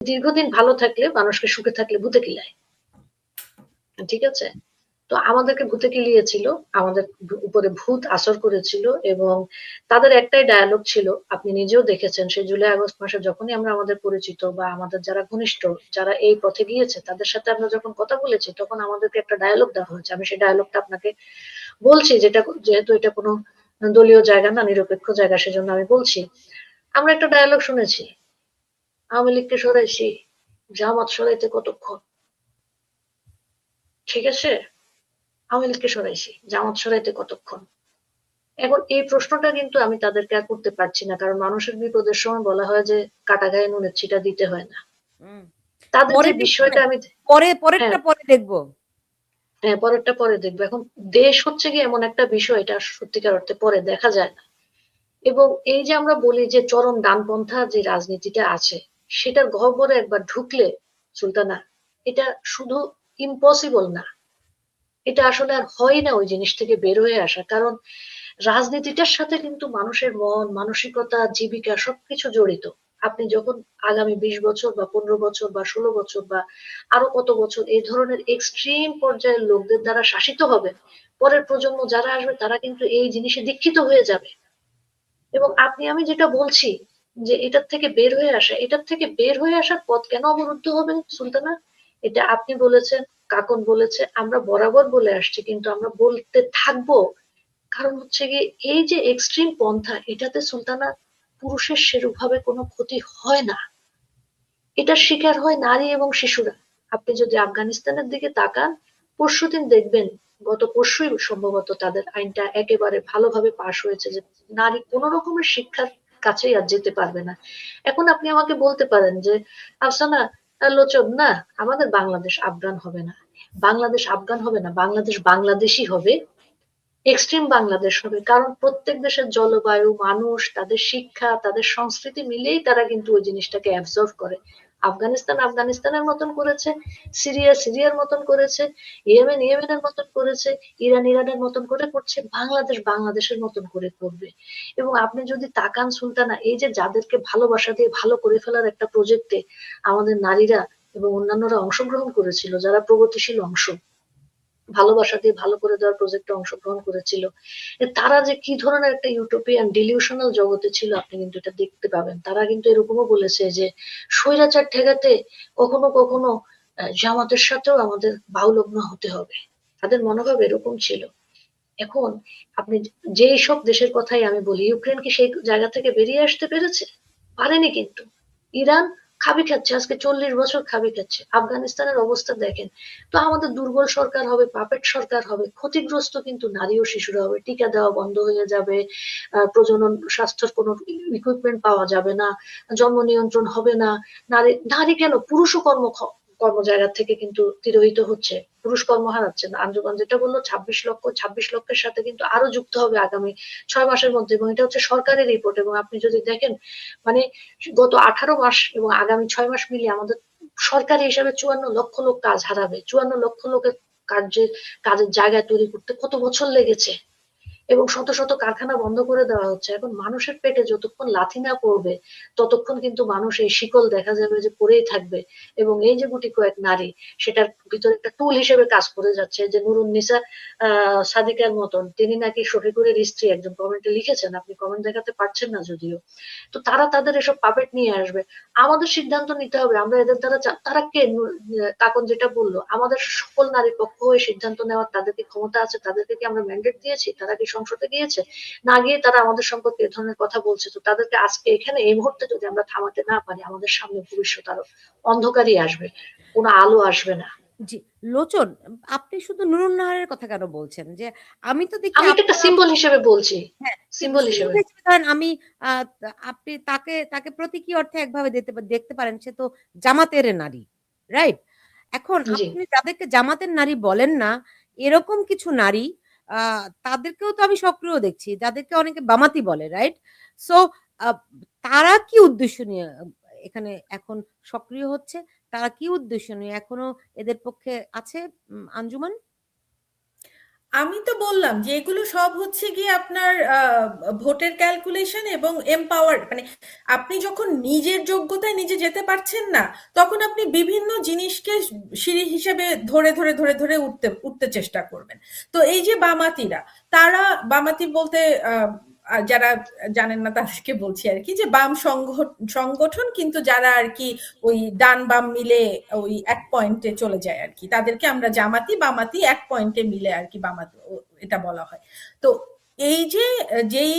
দীর্ঘদিন ভালো থাকলে, মানুষকে সুখে থাকলে ভূতে কিলায়। ঠিক আছে? তো আমাদেরকে ভূতে কিলিয়েছিল, আমাদের উপরে ভূত আসর করেছিল এবং তাদের একটাই ডায়ালগ ছিল, আপনি নিজেও দেখেছেন, সেই জুলাই আগস্ট মাসে যখনই আমরা আমাদের পরিচিত বা আমাদের যারা ঘনিষ্ঠ, যারা এই পথে গিয়েছে, তাদের সাথে আমরা যখন কথা বলেছি, তখন আমাদেরকে একটা ডায়ালগ দেওয়া হয়েছে। আমি সেই ডায়ালগটা আপনাকে বলছি, যেটা যেহেতু এটা কোনো দলীয় জায়গা না, নিরপেক্ষ জায়গা, সেজন্য আমি বলছি। আমরা একটা ডায়ালগ শুনেছি। আওয়ামী লীগকে সরাইছি জামাত সরাইতে কতক্ষণ? ঠিক আছে? আওয়ামী লীগকে সরাইছি জামাত সরাইতে কতক্ষণ? এখন এই প্রশ্নটা কিন্তু আমি তাদেরকে আর করতে পারছি না কারণ মানুষের বিপদের সময় বলা হয় যে কাটা গায়ে নুনের ছিটা দিতে হয় না। হুম। তাদের যে বিষয়টা আমি পরে পরেরটা হ্যাঁ। পরে দেখব। হ্যাঁ পরেরটা পরে দেখব। এখন দেশ হচ্ছে কি এমন একটা বিষয় এটা সত্যিকার অর্থে পরে দেখা যায় না। এবং এই যে আমরা বলি যে চরম ডানপন্থা যে রাজনীতিটা আছে সেটার গহ্বরে একবার ঢুকলে সুলতানা, এটা শুধু ইম্পসিবল না। এটা আসলে আর হয় না ওই জিনিস থেকে বের হয়ে আসা, কারণ রাজনীতিটার সাথে কিন্তু মানুষের মন, মানসিকতা, জীবিকা সবকিছু জড়িত। আপনি যখন আগামী বিশ বছর বা পনেরো বছর বা ষোলো বছর বা আরও কত বছর এই ধরনের এক্সট্রিম পর্যায়ের লোকদের দ্বারা শাসিত হবে পরের প্রজন্ম যারা আসবে তারা কিন্তু এই জিনিসে দীক্ষিত হয়ে যাবে। এবং আপনি, আমি যেটা বলছি যে এটার থেকে বের হয়ে আসা, এটার থেকে বের হয়ে আসার পথ কেন অবরুদ্ধ হবে সুলতানা? এটা আপনি বলেছেন, কাকন বলেছে, আমরা বরাবর বলে আসছি, কিন্তু আমরা বলতে থাকব। কারণ হচ্ছে গিয়ে এই যে এক্সট্রিম পন্থা, এটাতে সুলতানা পুরুষের সেরূপভাবে কোনো ক্ষতি হয় না। এটার শিকার হয় নারী এবং শিশুরা। আপনি যদি আফগানিস্তানের দিকে তাকান পরশুদিন দেখবেন, গত পরশুই সম্ভবত তাদের আইনটা একেবারে ভালোভাবে পাশ হয়েছে যে নারী কোন রকমের শিক্ষার কাছেই আর যেতে পারবে না। এখন আপনি আমাকে বলতে পারেন যে, আফসানা লোচন, না, আমাদের বাংলাদেশ আফগান হবে না। বাংলাদেশ আফগান হবে না, বাংলাদেশ বাংলাদেশই হবে। এক্সট্রিম বাংলাদেশ হবে, কারণ প্রত্যেক দেশের জলবায়ু, মানুষ, তাদের শিক্ষা, তাদের সংস্কৃতি মিলেই তারা কিন্তু ওই জিনিসটাকে অ্যাবজর্ভ করে। আফগানিস্তান আফগানিস্তানের মতন করেছে, সিরিয়া সিরিয়ার মতন করেছে, ইয়েমেন ইয়েমেনের মতন করেছে, ইরান ইরানের মতন করে করছে, বাংলাদেশ বাংলাদেশের মতন করে করবে। এবং আপনি যদি তাকান সুলতানা, এই যে যাদেরকে ভালোবাসা দিয়ে ভালো করে ফেলার একটা প্রজেক্টে আমাদের নারীরা এবং অন্যান্যরা অংশগ্রহণ করেছিল, যারা প্রগতিশীল অংশ ভালোবাসা দিয়ে ভালো করে দেওয়ার প্রজেক্টে অংশগ্রহণ করেছিল। তারা যে কি ধরনের একটা ইউটোপিয়ান ডিলিউশনাল জগতে ছিল, আপনি কিন্তু এটা দেখতে পাবেন। তারা কিন্তু এরকমও বলেছে যে, স্বৈরাচার ঠেকাতে কখনো কখনো জামাতের সাথেও আমাদের বাউলগ্ন হতে হবে। তাদের মনোভাব এরকম ছিল। এখন আপনি যেই সব দেশের কথাই আমি বলি, ইউক্রেন কি সেই জায়গা থেকে বেরিয়ে আসতে পেরেছে? পারেনি কিন্তু। ইরান খাবি খাচ্ছে, আজকে চল্লিশ বছর খাবি খাচ্ছে। আফগানিস্তানের অবস্থা দেখেন। তো আমাদের দুর্বল সরকার হবে পাপেট সরকার হবে, ক্ষতিগ্রস্ত কিন্তু নারী ও শিশুরা হবে। টিকা দেওয়া বন্ধ হয়ে যাবে প্রজনন স্বাস্থ্যের কোনো ইকুইপমেন্ট পাওয়া যাবে না, জন্ম নিয়ন্ত্রণ হবে না। নারী নারী কেন? পুরুষও কর্ম কর্ম জায়গা থেকে কিন্তু তিরোহিত হচ্ছে, পুরুষ কর্ম হারাচ্ছে আঞ্জুমান যেটা বলল, ছাব্বিশ লক্ষ, ছাব্বিশ লক্ষের সাথে কিন্তু আরও যুক্ত হবে আগামী ছয় মাসের মধ্যে এবং এটা হচ্ছে সরকারের রিপোর্ট এবং আপনি যদি দেখেন মানে গত আঠারো মাস এবং আগামী ছয় মাস মিলিয়ে আমাদের সরকারি হিসাবে চুয়ান্ন লক্ষ লোক কাজ হারাবে। চুয়ান্ন লক্ষ লোকের কাজের কাজের জায়গা তৈরি করতে কত বছর লেগেছে? এবং শত শত কারখানা বন্ধ করে দেওয়া হচ্ছে। এখন মানুষের পেটে যতক্ষণ লাথি না পড়বে, ততক্ষণ কিন্তু মানুষ এই শিকল দেখা যাবে যে পড়েই থাকবে। এবং এই যে গুটি কয়েক নারী, সেটার ভিতরে একটা টুল হিসেবে কাজ করে যাচ্ছে যে নুরুন্নিসা আহ, সাদিকার মতন। তিনি নাকি শফিকুরের স্ত্রী, একজন কমেন্টে লিখেছেন, আপনি কমেন্ট দেখাতে পারছেন না যদিও। তো তারা তাদের এসব পাপেট নিয়ে আসবে। আমাদের সিদ্ধান্ত নিতে হবে। আমরা এদের দ্বারা তারা কে? কাকন যেটা বলল, আমাদের সকল নারীর পক্ষ হয়ে সিদ্ধান্ত নেওয়ার তাদের কি ক্ষমতা আছে? তাদেরকে কি আমরা ম্যান্ডেট দিয়েছি? তারা কি সংসদে গিয়েছে? না গিয়ে তারা আমাদের সম্পর্কে এ ধরনের কথা বলছে। তো তাদেরকে আজকে এখানে, এই মুহূর্তে যদি আমরা থামাতে না পারি, আমাদের সামনে ভবিষ্যৎ আরও অন্ধকারই আসবে। কোনো আলো আসবে না। জি লোচন আপনি শুধু নুরুন নাহারের কথা কেন বলছেন? যে আমি তো দেখি আমি একটা সিম্বল হিসেবে বলছি। হ্যাঁ, সিম্বল হিসেবে। ধরেন আমি আপনি তাকে তাকে প্রতীকী অর্থে একভাবে দেখতে দেখতে পারেন সে তো জামাতের নারী রাইট এখন আপনি যাদেরকে জামাতের নারী বলেন না এরকম কিছু নারী আহ, তাদেরকেও তো আমি সক্রিয় দেখছি যাদেরকে অনেকে বামাতি বলে রাইট সো তারা কি উদ্দেশ্য নিয়ে এখানে এখন সক্রিয় হচ্ছে? তারা কি উদ্দেশ্য নিয়ে এখনও এদের পক্ষে আছে আঞ্জুমান? আমি তো বললাম যে এগুলো সব হচ্ছে গিয়ে আপনার ভোটের ক্যালকুলেশন এবং এম্পাওয়ার মানে আপনি যখন নিজের যোগ্যতায় নিজে যেতে পারছেন না তখন আপনি বিভিন্ন জিনিসকে সিঁড়ি হিসেবে ধরে ধরে ধরে ধরে উঠতে উঠতে চেষ্টা করবেন। তো এই যে বামাতিরা তারা বামাতি বলতে আহ, যারা জানেন না তাদেরকে বলছি আর কি যে বাম সংগঠ- সংগঠন কিন্তু যারা আর কি ওই ডান বাম মিলে ওই এক পয়েন্টে চলে যায় আর কি। তাদেরকে আমরা জামাতি, বামাতি এক পয়েন্টে মিলে আর কি বামাতি এটা বলা হয়। তো এই যে, যেই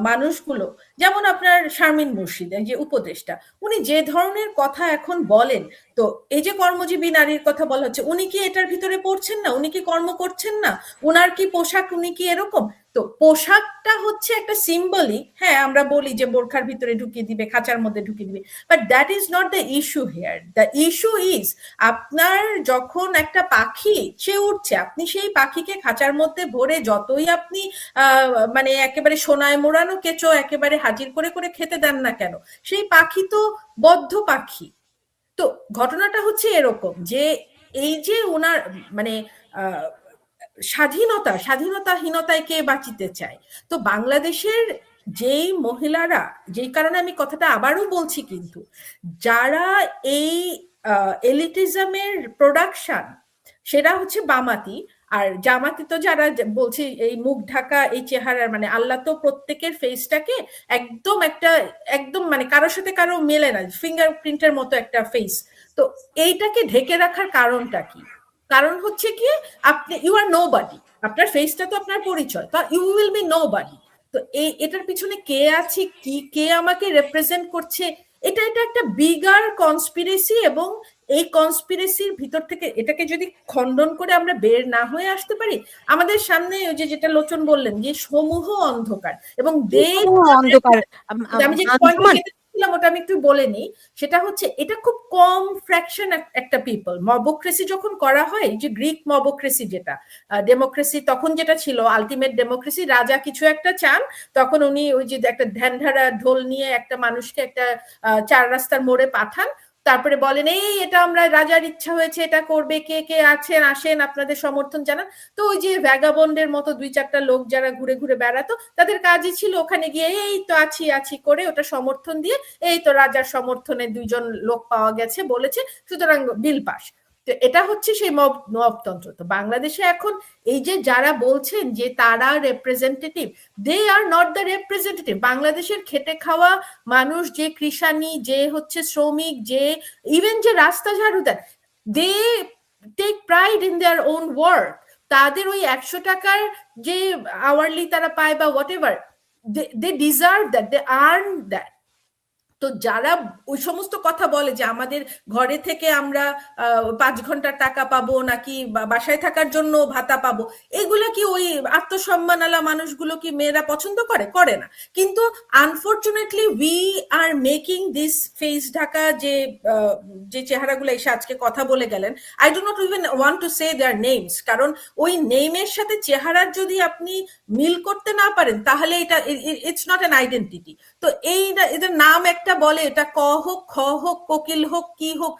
মানুষগুলো, যেমন আপনার শারমিন মুর্শিদ যে উপদেষ্টা, উনি যে ধরনের কথা এখন বলেন, তো এই যে কর্মজীবী নারীর কথা বলা হচ্ছে, উনি কি এটার ভিতরে পড়ছেন না? উনি কি কর্ম করছেন না? উনার কি পোশাক, উনি কি এরকম? তো পোশাকটা হচ্ছে একটা সিম্বলিক হ্যাঁ আমরা বলি যে বোরখার ভিতরে ঢুকিয়ে দিবে খাঁচার মধ্যে ঢুকিয়ে দিবে but that is not the issue here the issue is আপনার যখন একটা পাখি সে উঠছে আপনি সেই পাখিকে খাঁচার মধ্যে ভরে যতই আপনি মানে একেবারে সোনায় মোড়ানো কেঁচো একেবারে হাজির করে করে খেতে দেন না কেন সেই পাখি তো বদ্ধ পাখি। তো ঘটনাটা হচ্ছে এরকম যে এই যে ওনার মানে আহ, স্বাধীনতা, স্বাধীনতাহীনতায় কে বাঁচিতে চায়? তো বাংলাদেশের যেই মহিলারা, যেই কারণে আমি কথাটা আবারও বলছি কিন্তু, যারা এই এলিটিজমের প্রোডাকশন সেটা হচ্ছে বামাতি। আর জামাতি তো যারা বলছি এই মুখ ঢাকা, এই চেহারার মানে আল্লাহ তো প্রত্যেকের ফেসটাকে একদম একটা, একদম মানে কারোর সাথে কারও মেলে না ফিঙ্গারপ্রিন্টের মতো একটা ফেস তো এইটাকে ঢেকে রাখার কারণটা কি? কারণ হচ্ছে কি আপনি ইউ আর নো বাডি আপনার ফেসটা তো আপনার পরিচয় তো you will be nobody তো এই এটার পিছনে কে আছে কি কে আমাকে রেপ্রেজেন্ট করছে এটা এটা একটা বিগার কনস্পিরেসি এবং এই কনস্পিরেসির ভিতর থেকে এটাকে যদি খণ্ডন করে আমরা বের না হয়ে আসতে পারি আমাদের সামনে ওই যে যেটা লোচন বললেন যে সমূহ অন্ধকার এবং দে অন্ধকার। আম- যে আঞ্জুমান, পয়েন্টটা ছিলাম ওটা আমি একটু বলে সেটা হচ্ছে এটা খুব কম ফ্র্যাকশন একটা পিপল মবোক্রেসি যখন করা হয় যে গ্রিক মবোক্রেসি যেটা ডেমোক্রেসি তখন যেটা ছিল আলটিমেট ডেমোক্রেসি রাজা কিছু একটা চান তখন উনি ওই যে একটা ধ্যানধারা ঢোল নিয়ে একটা মানুষকে একটা চার রাস্তার মোড়ে পাঠান। তারপরে বলেন, এই, এটা আমরা রাজার ইচ্ছা হয়েছে, এটা করবে, কে কে আছেন, আসেন, আপনাদের সমর্থন জানান। তো ওই যে ভ্যাগাবন্ডের মতো দুই চারটা লোক যারা ঘুরে ঘুরে বেড়াতো, তাদের কাজই ছিল ওখানে গিয়ে, এই তো আছি আছি করে ওটা সমর্থন দিয়ে, এই তো রাজার সমর্থনে দুইজন লোক পাওয়া গেছে বলেছে, সুতরাং বিল পাস। তো এটা হচ্ছে সেই মব, মবতন্ত্র। তো বাংলাদেশে এখন এই যে যারা বলছেন যে তারা representative they are not the representative বাংলাদেশের খেটে খাওয়া মানুষ, যে কৃষানি, যে হচ্ছে শ্রমিক, যে ইভেন যে রাস্তা ঝাড়ু then they take pride in their own work তাদের ওই একশো টাকার যে আওয়ারলি তারা পায় বা whatever they deserve that they earn that তো যারা ওই সমস্ত কথা বলে যে আমাদের ঘরে থেকে আমরা পাঁচ ঘণ্টার টাকা পাবো নাকি বাসায় থাকার জন্য ভাতা পাবো, এগুলা কি ওই আত্মসম্মান আলা মানুষগুলো কি মেয়েরা পছন্দ করে? করে না। কিন্তু unfortunately we are making this face Dhaka যে যে চেহারাগুলো এসে আজকে কথা বলে গেলেন I do not even want to say their names কারণ ওই নেমের সাথে চেহারার যদি আপনি মিল করতে না পারেন, তাহলে এটা ইটস নট অ্যান আইডেন্টিটি তো এই এদের নাম একটা বলে এটা ক হোক, খ হোক, কোকিল হোক, কি হোক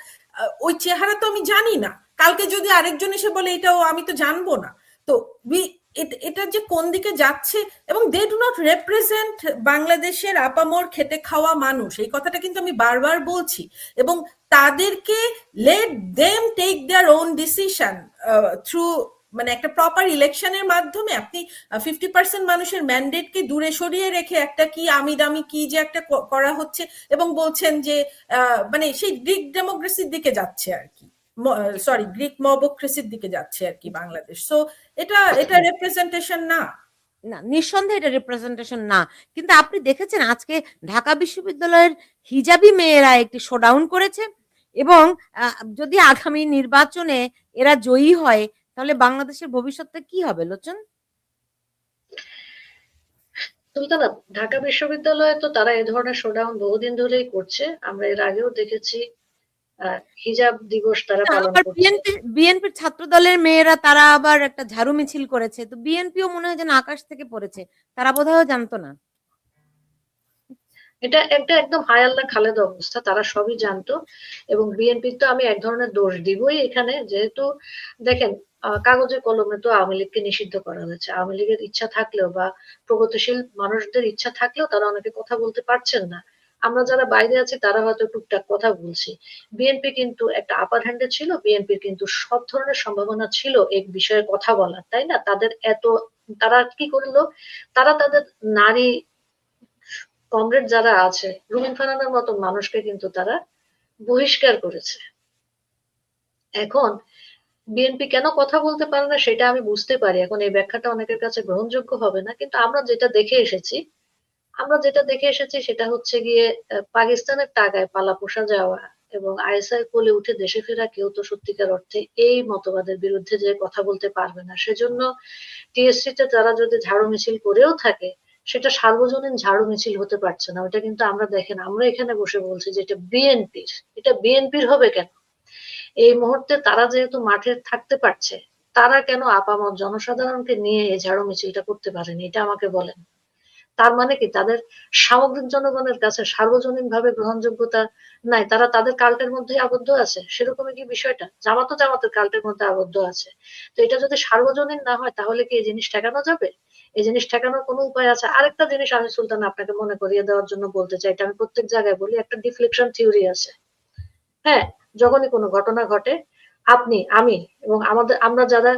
ওই চেহারা তো আমি জানি না। কালকে যদি আরেকজন এসে বলে এটাও আমি তো জানব না। তো এট- যে কোন দিকে যাচ্ছে এবং দে ডু নট রেপ্রেজেন্ট বাংলাদেশের আপামর খেটে খাওয়া মানুষ, এই কথাটা কিন্তু আমি বারবার বলছি। এবং তাদেরকে let them take their own decision through মানে একটা প্রপার ইলেকশনের মাধ্যমে আপনি ফিফটি পার্সেন্ট মানুষের ম্যান্ডেটকে দূরে সরিয়ে রেখে একটা কি আমি দামি কি যে একটা করা হচ্ছে এবং বলছেন যে মানে সেই গ্রিক ডেমোক্রেসির দিকে যাচ্ছে আর কি। সরি গ্রিক মবোক্রেসির দিকে যাচ্ছে আর কি বাংলাদেশ। সো এটা এটা রেপ্রেজেন্টেশন না। না নিঃসন্দেহে এটা রিপ্রেজেন্টেশন না। কিন্তু আপনি দেখেছেন আজকে ঢাকা বিশ্ববিদ্যালয়ের হিজাবি মেয়েরা একটি শোডাউন করেছে এবং যদি আগামী নির্বাচনে এরা জয়ী হয় তাহলে বাংলাদেশের ভবিষ্যৎটা কি হবে লোচন? সুলতানা ঢাকা বিশ্ববিদ্যালয়ে তো তারা এ ধরনের শোডাউন বহুদিন ধরেই করছে। আমরা এর আগেও দেখেছি হিজাব দিবস তারা পালন করছে। বিএনপি বিএনপির ছাত্র দলের মেয়েরা তারা আবার একটা ঝাড়ু মিছিল করেছে। তো বিএনপিও মনে হয় যেন আকাশ থেকে পড়েছে। তারা বোধহয় জানতো না। এটা একটা একদম হায় আল্লাহ খালেদ অবস্থা তারা সবই জানতো। এবং বিএনপির তো আমি এক ধরনের দোষ দিবই এখানে। যেহেতু দেখেন কাগজে কলমে তো আওয়ামী লীগকে নিষিদ্ধ করা হয়েছে। আওয়ামী লীগের ইচ্ছা থাকলেও বা প্রগতিশীল মানুষদের ইচ্ছা থাকলেও তারা অনেকে কথা বলতে পারছেন না। আমরা যারা বাইরে আছি, তারা হয়তো টুকটাক কথা বলছি। বিএনপি কিন্তু একটা আপার হ্যান্ডে ছিল, বিএনপির কিন্তু সব ধরনের সম্ভাবনা ছিল এই বিষয়ে কথা বলার, তাই না? তাদের এত, তারা কি করল? তারা তাদের নারী কমরেড যারা আছে, রুমিন ফারহানার মতো মানুষকে কিন্তু তারা বহিষ্কার করেছে। এখন বিএনপি কেন কথা বলতে পারে না সেটা আমি বুঝতে পারি। এখন এই ব্যাখ্যাটা অনেকের কাছে গ্রহণযোগ্য হবে না, কিন্তু আমরা যেটা দেখে এসেছি, আমরা যেটা দেখে এসেছি সেটা হচ্ছে গিয়ে পাকিস্তানের টাকায় পালা পোষা যাওয়া এবং আইএসআই কোলে উঠে দেশে ফেরা কেউ তো সত্যিকার অর্থে এই মতবাদের বিরুদ্ধে যে কথা বলতে পারবে না। সেজন্য টিএসসি তে তারা যদি ঝাড়ু মিছিল করেও থাকে, সেটা সার্বজনীন ঝাড়ু মিছিল হতে পারছে না। ওটা কিন্তু আমরা দেখেন আমরা এখানে বসে বলছি যে এটা বিএনপির। এটা বিএনপির হবে কেন? এই মুহূর্তে তারা যেহেতু মাঠে থাকতে পারছে, তারা কেন আপামর জনসাধারণকে নিয়ে এই ঝাড়ু মিছিলটা করতে পারেনি? এটা আমাকে বলেন। তার মানে কি? তাদের সামগ্রিক জনগণের কাছে সার্বজনীন ভাবে গ্রহণযোগ্যতা নাই। তারা তাদের কাল্টের মধ্যে আবদ্ধ আছে? সেরকমই কি বিষয়টা? জামাতও জামাতের কাল্টের মধ্যে আবদ্ধ আছে। তো এটা যদি সার্বজনীন না হয়, তাহলে কি এই জিনিস ঠেকানো যাবে? এই জিনিস ঠেকানোর কোনো উপায় আছে? আরেকটা জিনিস আমি সুলতান আপনাকে মনে করিয়ে দেওয়ার জন্য বলতে চাই, এটা আমি প্রত্যেক জায়গায় বলি, একটা ডিফ্লেকশন থিওরি আছে। হ্যাঁ যখনই কোনো ঘটনা ঘটে, আপনি, আমি এবং আমাদের, আমরা যারা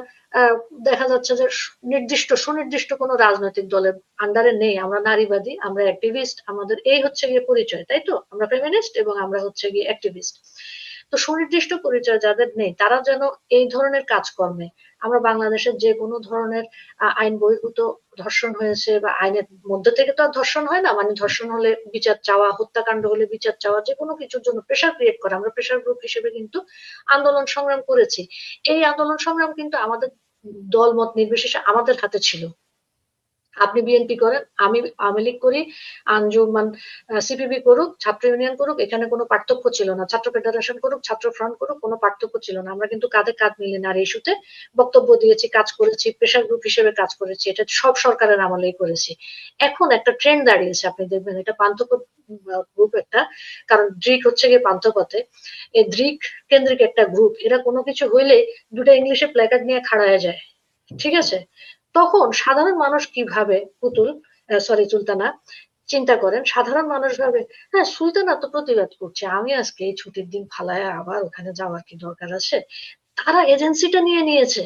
দেখা যাচ্ছে যে নির্দিষ্ট, সুনির্দিষ্ট কোনো রাজনৈতিক দলের আন্ডারে নেই, আমরা নারীবাদী, আমরা অ্যাক্টিভিস্ট আমাদের এই হচ্ছে গিয়ে পরিচয়, তাই তো? আমরা ফেমিনিস্ট এবং আমরা হচ্ছে গিয়ে অ্যাক্টিভিস্ট তো সুনির্দিষ্ট পরিচয় যাদের নেই, তারা যেন এই ধরনের কাজকর্মে, আমরা বাংলাদেশের যে কোনো ধরনের আইন বহির্ভূত ধর্ষণ হয়েছে বা আইনের মধ্যে থেকে তো আর ধর্ষণ হয় না মানে ধর্ষণ হলে বিচার চাওয়া, হত্যাকাণ্ড হলে বিচার চাওয়া, যে কোনো কিছুর জন্য প্রেশার ক্রিয়েট করা, আমরা প্রেশার গ্রুপ হিসেবে কিন্তু আন্দোলন সংগ্রাম করেছি। এই আন্দোলন সংগ্রাম কিন্তু আমাদের দল মত নির্বিশেষে আমাদের হাতে ছিল। আপনি বিএনপি করেন, আমি আওয়ামী লীগ করি, আঞ্জুমান সিপিবি করুক, ছাত্র ইউনিয়ন করুক, এখানে কোনো পার্থক্য ছিল না। ছাত্র ফেডারেশন করুক, ছাত্র ফ্রন্ট করুক, কোনো পার্থক্য ছিল না। আমরা কিন্তু কাঁধে কাঁধ মিলে নারী ইস্যুতে বক্তব্য দিয়েছি, কাজ করেছি প্রেশার গ্রুপ হিসেবে কাজ করেছি, এটা সব সরকারের আমলেই করেছি। এখন একটা ট্রেন্ড দাঁড়িয়েছে, আপনি দেখবেন, এটা পান্থপথ গ্রুপ একটা, কারণ ড্রিক হচ্ছে গিয়ে পান্থপথে। এই ড্রিক কেন্দ্রিক একটা গ্রুপ এরা কোনো কিছু হইলে দুটো ইংলিশে প্ল্যাকার্ড নিয়ে খাড়া হয়ে যায়। ঠিক আছে? তখন সাধারণ মানুষ কীভাবে পুতুল সরি সুলতানা চিন্তা করেন? সাধারণ মানুষ ভাবে হ্যাঁ সুলতানা তো প্রতিবাদ করছে, আমি আজকে এই ছুটির দিন ফালায় আবার ওখানে যাওয়ার কি দরকার আছে? তারা এজেন্সিটা নিয়ে নিয়েছে।